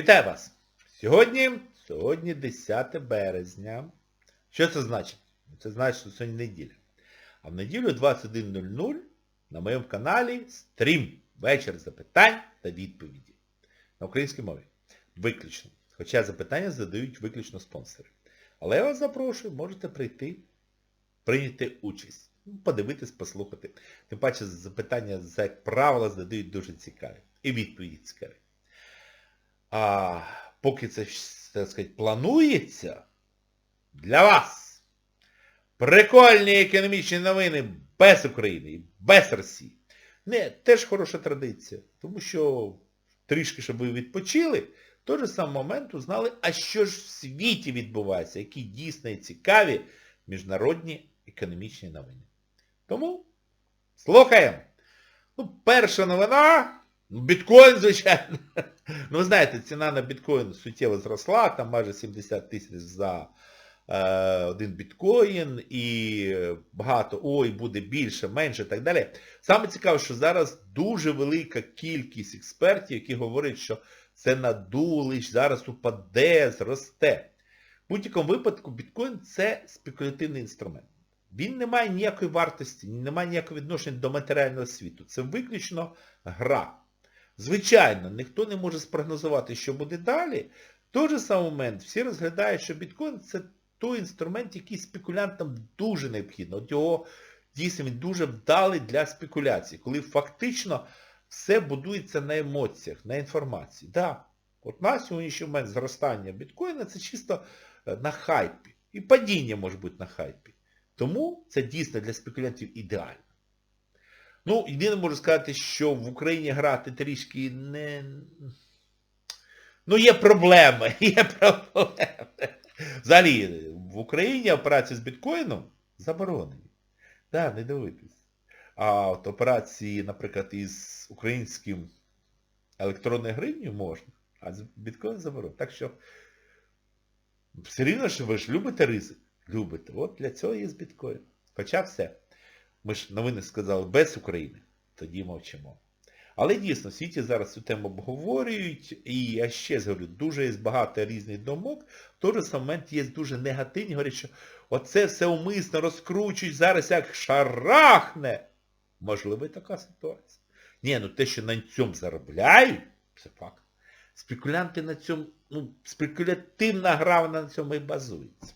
Вітаю вас! Сьогодні, сьогодні 10 березня. Що це значить? Це значить, що сьогодні неділя. А в неділю 21.00 на моєму каналі стрім. Вечір запитань та відповіді. На українській мові. Виключно. Хоча запитання задають виключно спонсори. Але я вас запрошую, можете прийти, прийняти участь. Ну, Подивитись, послухати. Тим паче запитання, як правило, задають дуже цікаві. І відповіді цікаві. А поки це, так сказати, планується, для вас прикольні економічні новини без України без Росії. Не, теж хороша традиція. Тому що трішки, щоб ви відпочили, в той же самий момент узнали, а що ж в світі відбувається, які дійсно цікаві міжнародні економічні новини. Тому слухаємо. Ну, перша новина. Ну, Біткоін, звичайно. Ну, ви знаєте, ціна на біткоін суттєво зросла, там майже 70 тисяч за е, один біткоін і багато, ой, буде більше, менше і так далі. Саме цікаве, що зараз дуже велика кількість експертів, які говорять, що це надулич, зараз упаде, зросте. В будь-якому випадку біткоін це спекулятивний інструмент. Він не має ніякої вартості, не має ніякого відношення до матеріального світу. Це виключно гра. Звичайно, ніхто не може спрогнозувати, що буде далі. В той же самий момент всі розглядають, що біткоін це той інструмент, який спекулянтам дуже необхідно. От його дійсно він дуже вдалий для спекуляцій, коли фактично все будується на емоціях, на інформації. Да, от на сьогоднішній момент зростання біткоїна це чисто е, на хайпі. І падіння може бути на хайпі. Тому це дійсно для спекулянтів ідеально. Ну, єдине можу сказати, що в Україні грати трішки не... Ну, є проблеми, є проблеми. Взагалі, в Україні операції з біткоїном заборонені. Так, не дивитись. А от операції, наприклад, із українським електронною гривнею можна, а з біткоін заборонено. Так що, все рівно, що ви ж любите ризик. Любите. От для цього є з біткоін. Хоча все. Ми ж новини сказали без України. Тоді мовчимо. Але дійсно, в світі зараз цю тему обговорюють, і я ще говорю, дуже є багато різних думок, в той же момент є дуже негативні, говорять, що оце все умисно розкручують, зараз як шарахне. Можливо, і така ситуація. Ні, ну те, що на цьому заробляють, це факт. Спекулянти на цьому, ну, спекулятивна гра на цьому і базується.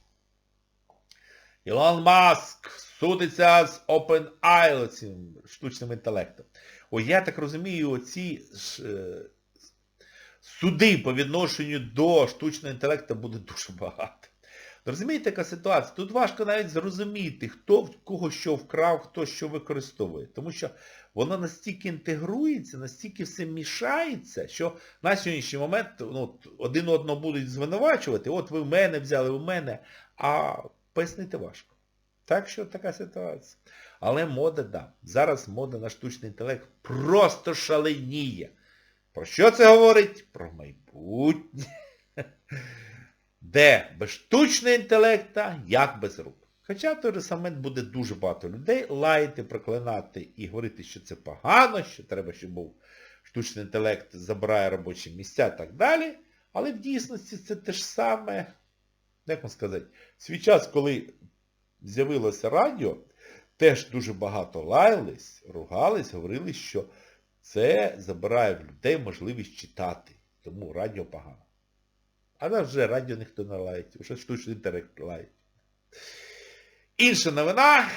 Ілон Маск судиться з OpenAI, цим штучним інтелектом. О, я так розумію, оці ж, е, суди по відношенню до штучного інтелекту буде дуже багато. Розумієте, яка ситуація? Тут важко навіть зрозуміти, хто в кого що вкрав, хто що використовує. Тому що воно настільки інтегрується, настільки все мішається, що на сьогоднішній момент ну, один одного будуть звинувачувати, от ви в мене взяли, в мене, а пояснити важко. Так що така ситуація. Але мода, да. Зараз мода на штучний інтелект просто шаленіє. Про що це говорить? Про майбутнє. Де без штучного інтелекта, як без рук. Хоча в той же момент буде дуже багато людей лаяти, проклинати і говорити, що це погано, що треба, щоб був штучний інтелект, забирає робочі місця і так далі. Але в дійсності це те ж саме, як вам сказати, свій час, коли з'явилося радіо, теж дуже багато лаялись, ругались, говорили, що це забирає в людей можливість читати. Тому радіо погано. А нас вже радіо ніхто не лаять, вже штучний інтелект лаять. Інша новина,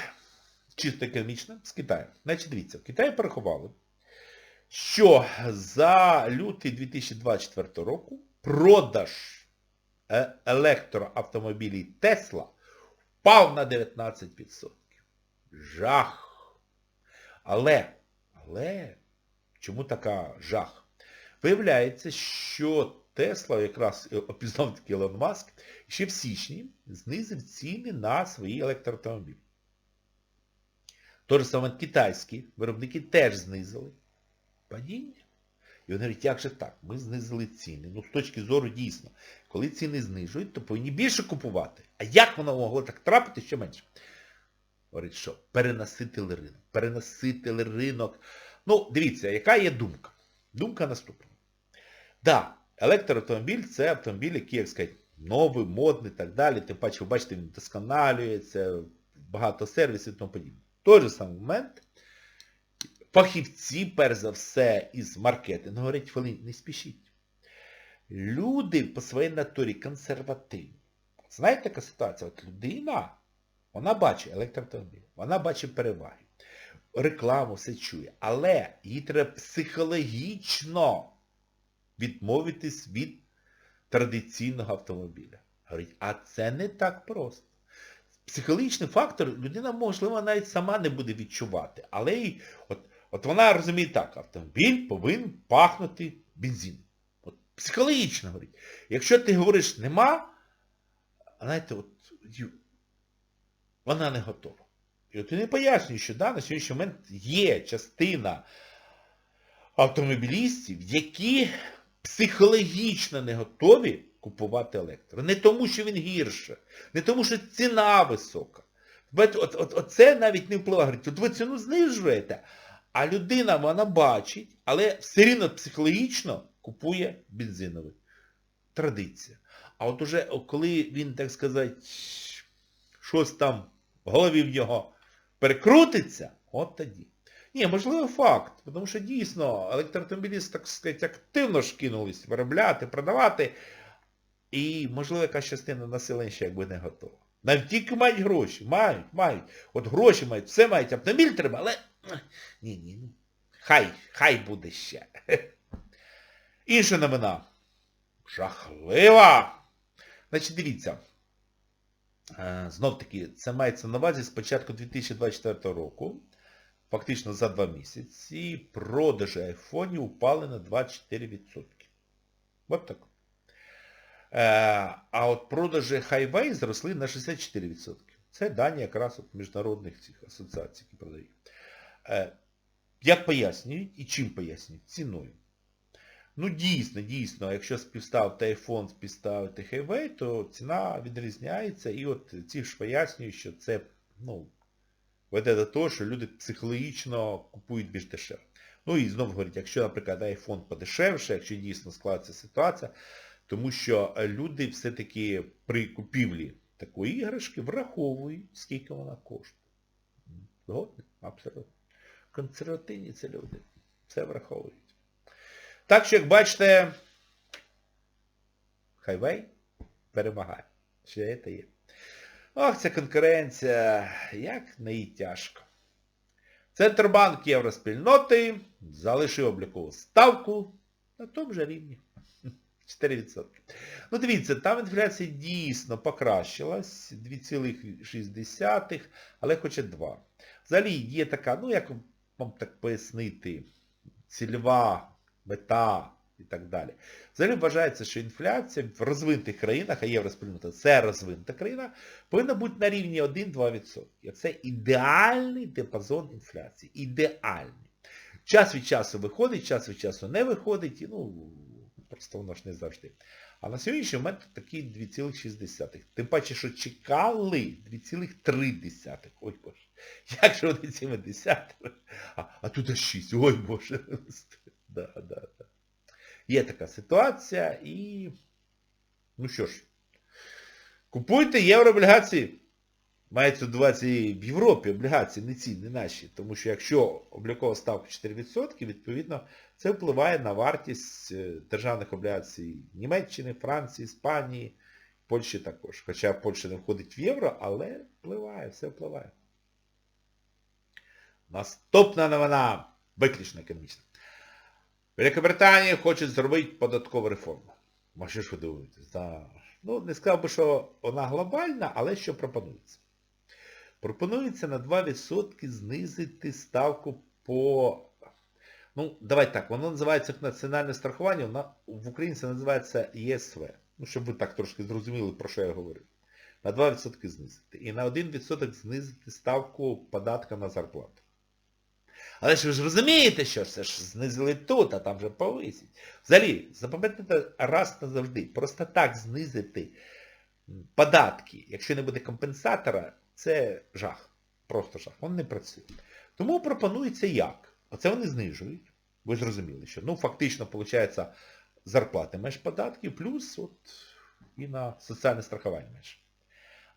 чисто економічна, з Китаю. Значить, дивіться, в Китаї порахували, що за лютий 2024 року продаж е- електроавтомобілів Тесла впав на 19%. Жах. Але, але, чому така жах? Виявляється, що Тесла, якраз опізнав такий Ілон Маск, ще в січні знизив ціни на свої електроавтомобілі. Тож саме китайські виробники теж знизили падіння. І вони говорять, як же так? Ми знизили ціни. Ну, з точки зору дійсно, коли ціни знижують, то повинні більше купувати. А як воно могло так трапити, що менше? Говорить, що перенаситили ринок. Перенаситили ринок. Ну, дивіться, яка є думка? Думка наступна. Да, електроавтомобіль це автомобіль, який, як сказати, новий, модний і так далі. Тим паче, ви бачите, він досконалюється, багато сервісів і тому подібне. Той же самий момент фахівці, перш за все, із маркетингу говорять, Фелін, не спішіть. Люди по своїй натурі консервативні. Знаєте, яка ситуація? От людина, вона бачить електроавтомобіль, вона бачить переваги, рекламу все чує, але їй треба психологічно відмовитись від традиційного автомобіля. Говорить, а це не так просто. Психологічний фактор людина, можливо, навіть сама не буде відчувати. Але й, от, от вона розуміє так, автомобіль повинен пахнути бензином. От, психологічно говорить. Якщо ти говориш нема, знаєте, от, вона не готова. І от ти не пояснюєш, що да, на сьогоднішній момент є частина автомобілістів, які психологічно не готові купувати електро. Не тому, що він гірше, не тому, що ціна висока. От, от, от це навіть не впливає. Говорить, от ви ціну знижуєте, а людина вона бачить, але все рівно психологічно купує бензиновий. Традиція. А от уже коли він, так сказати, щось там в голові в нього перекрутиться, от тоді. Ні, можливо, факт, тому що дійсно електроавтомобілісти, так сказати, активно ж кинулись виробляти, продавати, і, можливо, якась частина населення ще якби не готова. Навіть тільки мають гроші, мають, мають. От гроші мають, все мають, автомобіль треба, але... Ні, ні, ні. Хай, хай буде ще. Інша новина. Жахлива! Значить, дивіться. Е, Знов таки, це мається на увазі з початку 2024 року, фактично за два місяці, продажі айфонів упали на 24%. От так. Е, А от продажі Highway зросли на 64%. Це дані якраз от міжнародних цих асоціацій, які продають. Як пояснюють і чим пояснюють? Ціною. Ну дійсно, дійсно, якщо співставити iPhone, співставити Highway, то ціна відрізняється. І от ці ж пояснюють, що це ну, веде до того, що люди психологічно купують більш дешево. Ну і знову говорять, якщо, наприклад, iPhone подешевше, якщо дійсно складається ситуація, тому що люди все-таки при купівлі такої іграшки враховують, скільки вона коштує. Згодні? Абсолютно. Консервативні це люди. Все враховують. Так що, як бачите, Хайвей перемагає. Ще це є. Ох, ця конкуренція, як не їй тяжко. Центробанк Євроспільноти залишив облікову ставку на тому же рівні. 4%. Ну дивіться, там інфляція дійсно покращилась, 2,6, але хоче 2. Взагалі є така, ну як вам так пояснити, цільова мета і так далі. Взагалі вважається, що інфляція в розвинутих країнах, а євроспільнота це розвинута країна, повинна бути на рівні 1-2%. Це ідеальний диапазон інфляції. Ідеальний. Час від часу виходить, час від часу не виходить, і ну, просто воно ж не завжди. А на сьогоднішній момент такі 2,6. Тим паче, що чекали 2,3. Ой боже. Як же вони цими десятими? А, а тут аж 6. Ой боже. Да, да, да. Є така ситуація і... Ну що ж, купуйте єврооблігації. Мається увазі в Європі облігації, не ці, не наші. Тому що якщо облікова ставка 4%, відповідно, це впливає на вартість е, державних облігацій Німеччини, Франції, Іспанії, Польщі також. Хоча Польща не входить в євро, але впливає, все впливає. Наступна новина, виключно економічна. Великобританія хоче зробити податкову реформу. А що? Да. Ну, не сказав би, що вона глобальна, але що пропонується? Пропонується на 2% знизити ставку по... Ну, давай так, воно називається національне страхування, воно в Україні це називається ЄСВ. Ну, щоб ви так трошки зрозуміли, про що я говорю. На 2% знизити. І на 1% знизити ставку податка на зарплату. Але ж ви ж розумієте, що це ж знизили тут, а там вже повисять. Взагалі, запам'ятайте раз назавжди, просто так знизити податки, якщо не буде компенсатора, це жах. Просто жах. Він не працює. Тому пропонується як? Оце вони знижують. Ви зрозуміли, що ну фактично, виходить, зарплати менш податків, плюс от і на соціальне страхування менше.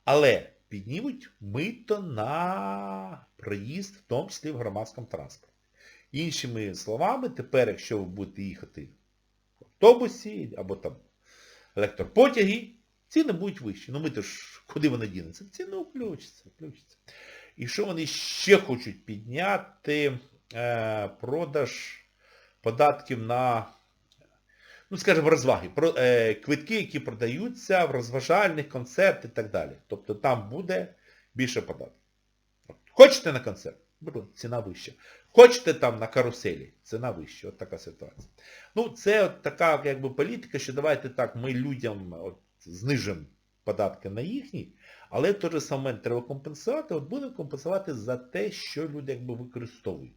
Але піднімуть мито на проїзд, в тому числі в громадському транспорті. Іншими словами, тепер, якщо ви будете їхати в автобусі або там електропотяги, ціни будуть вищі. Ну ми то ж, куди вони дінуться? Ціни включаться, включаться. І що вони ще хочуть підняти е, продаж податків на, ну скажімо, розваги, про, е, квитки, які продаються в розважальних концертах і так далі. Тобто там буде більше податків. Хочете на концерт? Ціна вища. Хочете там на каруселі, ціна вища. От така ситуація. Ну, це от така якби політика, що давайте так, ми людям от, знижимо податки на їхні, але в той же момент треба компенсувати, от будемо компенсувати за те, що люди якби використовують.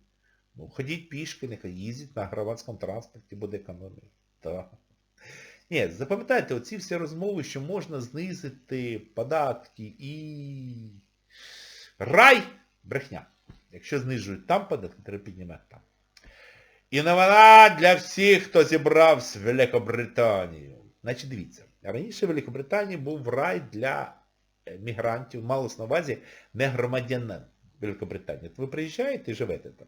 Ну, ходіть пішки, нехай їздять на громадському транспорті, буде економія. Так. Ні, запам'ятайте, оці всі розмови, що можна знизити податки і рай брехня. Якщо знижують там податки, треба піднімати там. І новина для всіх, хто зібрався в Великобританію. Значить, дивіться, раніше в Великобританії був рай для е, мігрантів, малось на увазі не громадянин Великобританії. Ви приїжджаєте і живете там.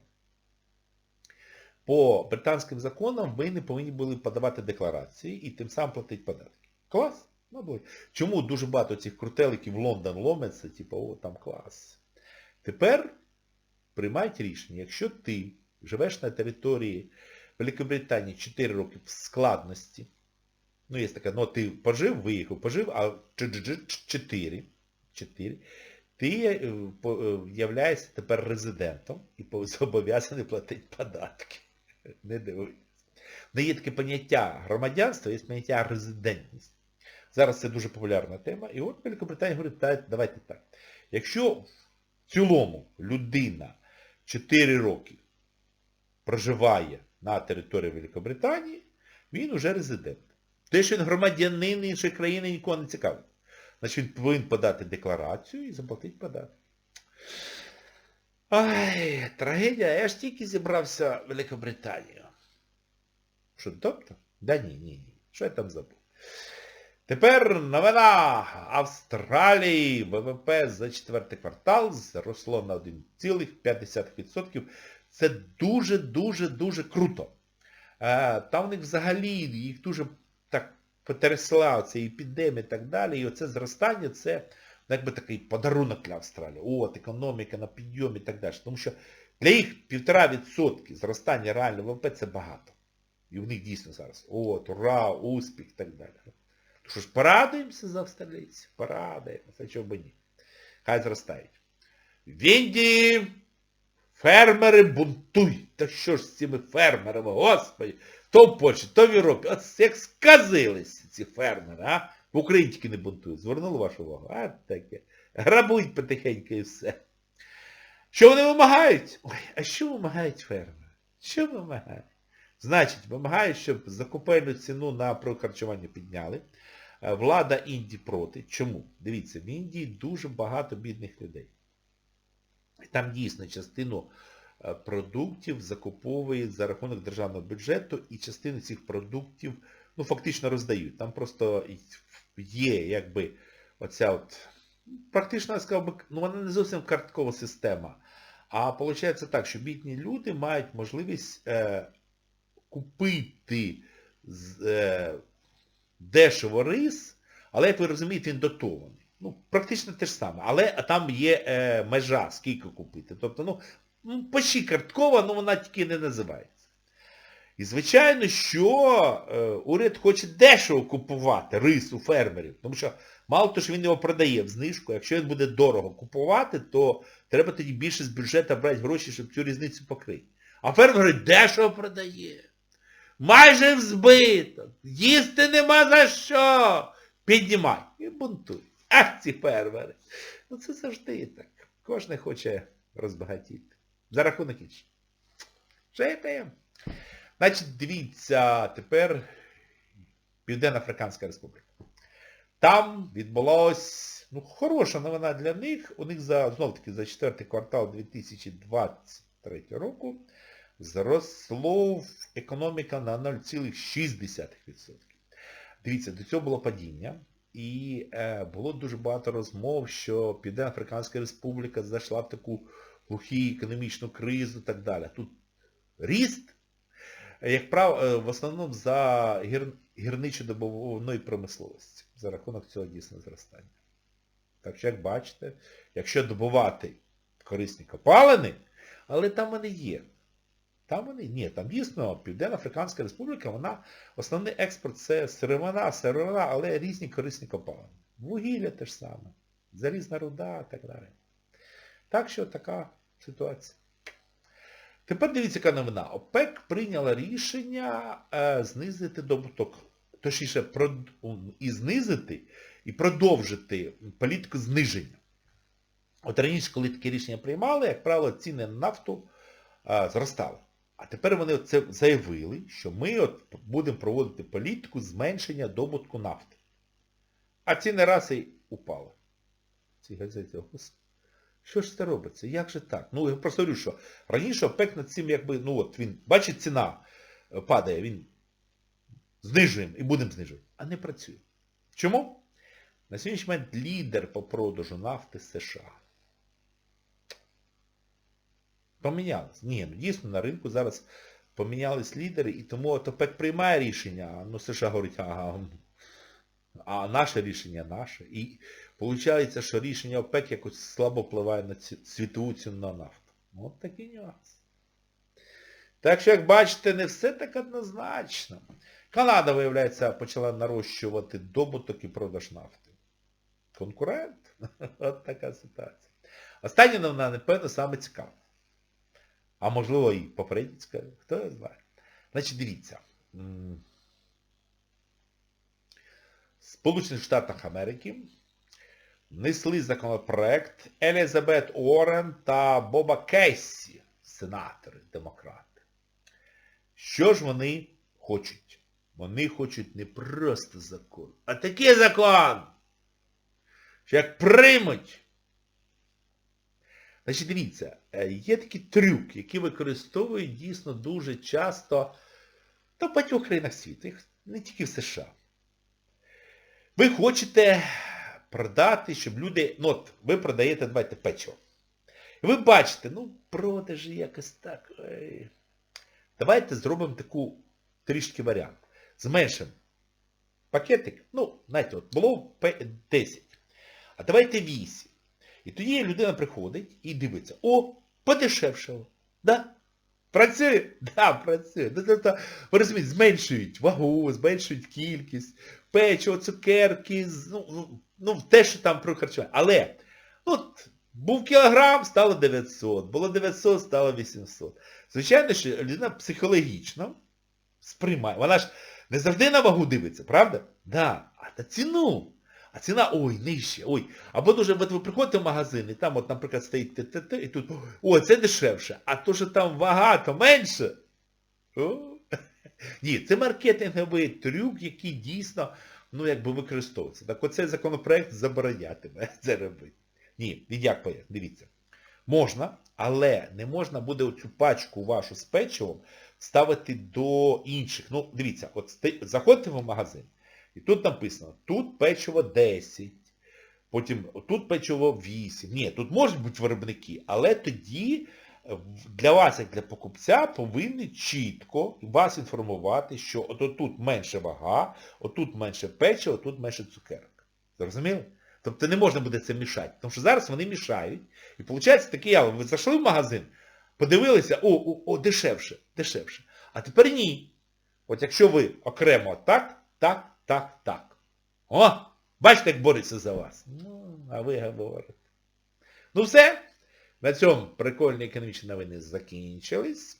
По британським законам ви не повинні були подавати декларації і тим самим платити податки. Клас? Чому дуже багато цих крутеликів Лондон ломиться, типу, о, там клас. Тепер приймайте рішення, якщо ти живеш на території Великобританії 4 роки в складності, ну є така, ну ти пожив, виїхав, пожив, а 4, 4 ти е, е, являєшся тепер резидентом і зобов'язаний платити податки. Не дивуйтесь. Не є таке поняття громадянства, є поняття резидентність. Зараз це дуже популярна тема. І от Великобританія говорить, давайте так. Якщо в цілому людина 4 роки проживає на території Великобританії, він уже резидент. Те, що він громадянин іншої країни, нікого не цікавить. Значить, він повинен подати декларацію і заплатити податки. Ай, трагедія. Я ж тільки зібрався в Великобританію. Що, тобто? Да ні, ні, ні. Що я там забув? Тепер новина Австралії. ВВП за четвертий квартал зросло на 1,5%. Це дуже-дуже-дуже круто. Е, Там у них взагалі їх дуже потрясла ця епідемія і так далі. І оце зростання, це ну, якби такий подарунок для Австралії. От, економіка на підйомі і так далі. Тому що для їх 1,5% зростання реального ВВП це багато. І в них дійсно зараз, от, ура, успіх і так далі. То що ж, порадуємося за австралійців? Порадуємося, чого б ні. Хай зростають. В Індії фермери бунтують. Та що ж з цими фермерами, господи, то в Польщі, то в Європі. От як сказились ці фермери, а? В Україні тільки не бунтують. Звернули вашу увагу? А таке. Грабують потихеньку і все. Що вони вимагають? Ой, а що вимагають фермери? Що вимагають? Значить, вимагають, щоб закупельну ціну на харчування підняли. Е, Влада Індії проти. Чому? Дивіться, в Індії дуже багато бідних людей. І там дійсно частину продуктів закуповують за рахунок державного бюджету і частину цих продуктів ну, фактично роздають. Там просто є якби оця от, практично, я сказав би, ну вона не зовсім карткова система. А виходить так, що бідні люди мають можливість е, купити е, дешево рис, але, як ви розумієте, він дотований. Ну, практично те ж саме. Але там є е, межа, скільки купити. Тобто, ну, ну, почти карткова, але вона тільки не називається. І, звичайно, що е, уряд хоче дешево купувати рис у фермерів. Тому що мало того, що він його продає в знижку, якщо він буде дорого купувати, то треба тоді більше з бюджету брати гроші, щоб цю різницю покрити. А фермер говорить, дешево продає. Майже в збиток. Їсти нема за що. Піднімай. І бунтуй. Ах, ці фермери. Ну це завжди так. Кожен хоче розбагатіти. За рахунок інших. Житаємо. Значить, дивіться, тепер Південно-Африканська Республіка. Там відбулось, ну, хороша новина для них. У них за, знов таки, за четвертий квартал 2023 року зросло економіка на 0,6%. Дивіться, до цього було падіння. І е, було дуже багато розмов, що Південно-Африканська Республіка зайшла в таку глуху економічну кризу і так далі. Тут ріст, е, як правило, в основному за гір, гірничо-добувної промисловості. За рахунок цього дійсно зростання. Так що, як бачите, якщо добувати корисні копалини, але там вони є. Там вони, ні, там дійсно Південно-Африканська Республіка, вона, основний експорт це сировина, сировина, але різні корисні копалини. Вугілля те ж саме, залізна руда і так далі. Так що така ситуація. Тепер дивіться, яка новина. ОПЕК прийняла рішення е, знизити добуток, точніше, прод... і знизити, і продовжити політику зниження. От раніше, коли такі рішення приймали, як правило, ціни на нафту е, зростали. А тепер вони це заявили, що ми от будемо проводити політику зменшення добутку нафти. А ціни раз і упали. Ці господи. Що ж це робиться? Як же так? Ну, я просто говорю, що раніше ОПЕК над цим якби, ну от він, бачить, ціна е, падає, він знижуємо і будемо знижувати. А не працює. Чому? На сьогоднішній момент лідер по продажу нафти США. Помінялось. Ні, ну дійсно на ринку зараз помінялись лідери, і тому от приймає рішення, ну США говорить, ага, а наше рішення наше. І виходить, що рішення ОПЕК якось слабо впливає на світову ціну на нафту. От такий нюанс. Так що, як бачите, не все так однозначно. Канада, виявляється, почала нарощувати добуток і продаж нафти. Конкурент? От така ситуація. Остання новина, напевно, саме цікава. А можливо і попередньо. Хто його знає. Значить, дивіться. В Сполучених Штатах Америки внесли законопроект Елізабет Уоррен та Боба Кейсі, сенатори, демократи. Що ж вони хочуть? Вони хочуть не просто закон, а такий закон, що як приймуть. Значить, дивіться, е, є такий трюк, який використовують дійсно дуже часто та в багатьох країнах світу, не тільки в США. Ви хочете продати, щоб люди, ну от, ви продаєте, давайте, печиво. І ви бачите, ну, продажі якось так. Ой. Давайте зробимо таку трішки варіант. Зменшимо пакетик, ну, знаєте, от було 10. А давайте 8. І тоді людина приходить і дивиться, о, подешевшало. Да? Працює? Да, працює. Ну, тобто, ви розумієте, зменшують вагу, зменшують кількість, печиво, цукерки, ну, ну, те, що там про харчування. Але, от, був кілограм, стало 900, було 900, стало 800. Звичайно, що людина психологічно сприймає. Вона ж не завжди на вагу дивиться, правда? Да. А на ціну. А ціна, ой, нижче, ой. Або дуже, от ви приходите в магазин, і там, от, наприклад, стоїть ТТТ, і тут, о, це дешевше, а то, що там вага, то менше. О. Ні, це маркетинговий трюк, який дійсно, ну, якби використовується. Так оцей законопроект заборонятиме це робити. Ні, як поясню, дивіться. Можна, але не можна буде оцю пачку вашу з печивом ставити до інших. Ну, дивіться, от заходите в магазин, і тут написано, тут печиво 10, потім тут печиво 8. Ні, тут можуть бути виробники, але тоді для вас, як для покупця, повинні чітко вас інформувати, що от тут менше вага, отут менше печива, тут менше цукерок. Зрозуміли? Тобто не можна буде це мішати. Тому що зараз вони мішають. І виходить такий явно. Ви зайшли в магазин, подивилися, о, о, о, дешевше, дешевше. А тепер ні. От якщо ви окремо так, так, так, так. О! Бачите, як бореться за вас. Ну, а ви говорите. Ну все. На цьому прикольні економічні новини закінчились.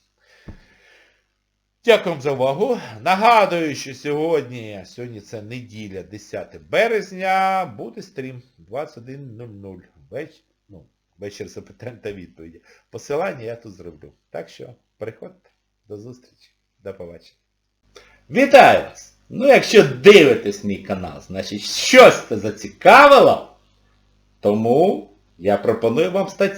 Дякую вам за увагу. Нагадую, що сьогодні, сьогодні це неділя, 10 березня, буде стрім 21.00. Веч, ну, вечір запитань та відповіді. Посилання я тут зроблю. Так що, приходьте. До зустрічі. До побачення. Вітаю вас! Ну, якщо дивитесь мій канал, значить щось це зацікавило, тому я пропоную вам стати